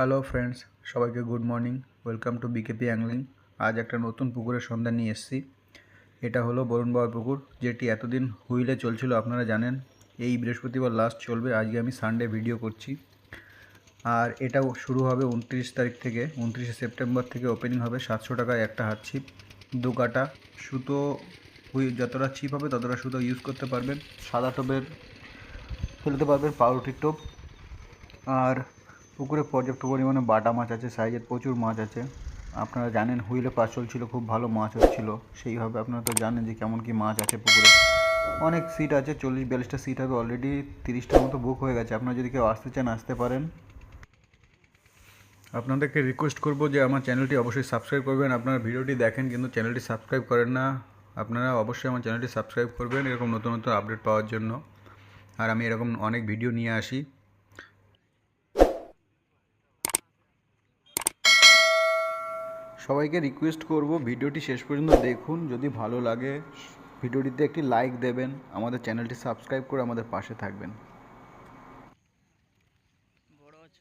Hello friends সবাইকে good morning welcome to BKP angling আজ একটা নতুন পুকুরের সন্ধান নিয়ে এসেছি। এটা হলো বরুণ বাবার পুকুর, যেটি এতদিন হুইলে চলছিল, আপনারা জানেন। এই বৃহস্পতিবার লাস্ট চলবে, আজকে আমি সানডে ভিডিও করছি। আর এটাও শুরু হবে উনত্রিশ তারিখ থেকে, উনত্রিশে সেপ্টেম্বর থেকে ওপেনিং হবে, সাতশো টাকায় একটা হাত ছিপ দু কাটা সুতো হুই, যতটা ছিপ হবে, ততটা সুতো ইউজ করতে পারবেন। সাদা টোপের, ফেলতে পারবেন পাউরুটির টোপ। আর পুকুরে পর্যাপ্ত পরিমাণে বাটা মাছ আছে, সাইজের প্রচুর মাছ আছে। আপনারা জানেন হুইলে পাস চলছিল, খুব ভালো মাছ হচ্ছিল। সেইভাবে আপনারা তো জানেন যে কেমন কি মাছ আছে পুকুরে। অনেক সিট আছে, চল্লিশ বিয়াল্লিশটা সিট হবে অলরেডি তিরিশটার মতো বুক হয়ে গেছে। আপনারা যদি কেউ আসতে চান, আসতে পারেন। আপনাদেরকে রিকোয়েস্ট করব যে আমার চ্যানেলটি অবশ্যই সাবস্ক্রাইব করবেন। আপনারা ভিডিওটি দেখেন, কিন্তু চ্যানেলটি সাবস্ক্রাইব করেন না। আপনারা অবশ্যই আমার চ্যানেলটি সাবস্ক্রাইব করবেন, এরকম নতুন নতুন আপডেট পাওয়ার জন্য। আর আমি এরকম অনেক ভিডিও নিয়ে আসি। সবাইকে রিকোয়েস্ট করব ভিডিওটি শেষ পর্যন্ত দেখুন। যদি ভালো লাগে, ভিডিওটিতে একটি লাইক দেবেন, আমাদের চ্যানেলটি সাবস্ক্রাইব করে আমাদের পাশে থাকবেন বড় আছে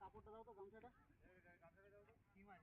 কাপড়টা দাও তো গামছাটা। কি মাছ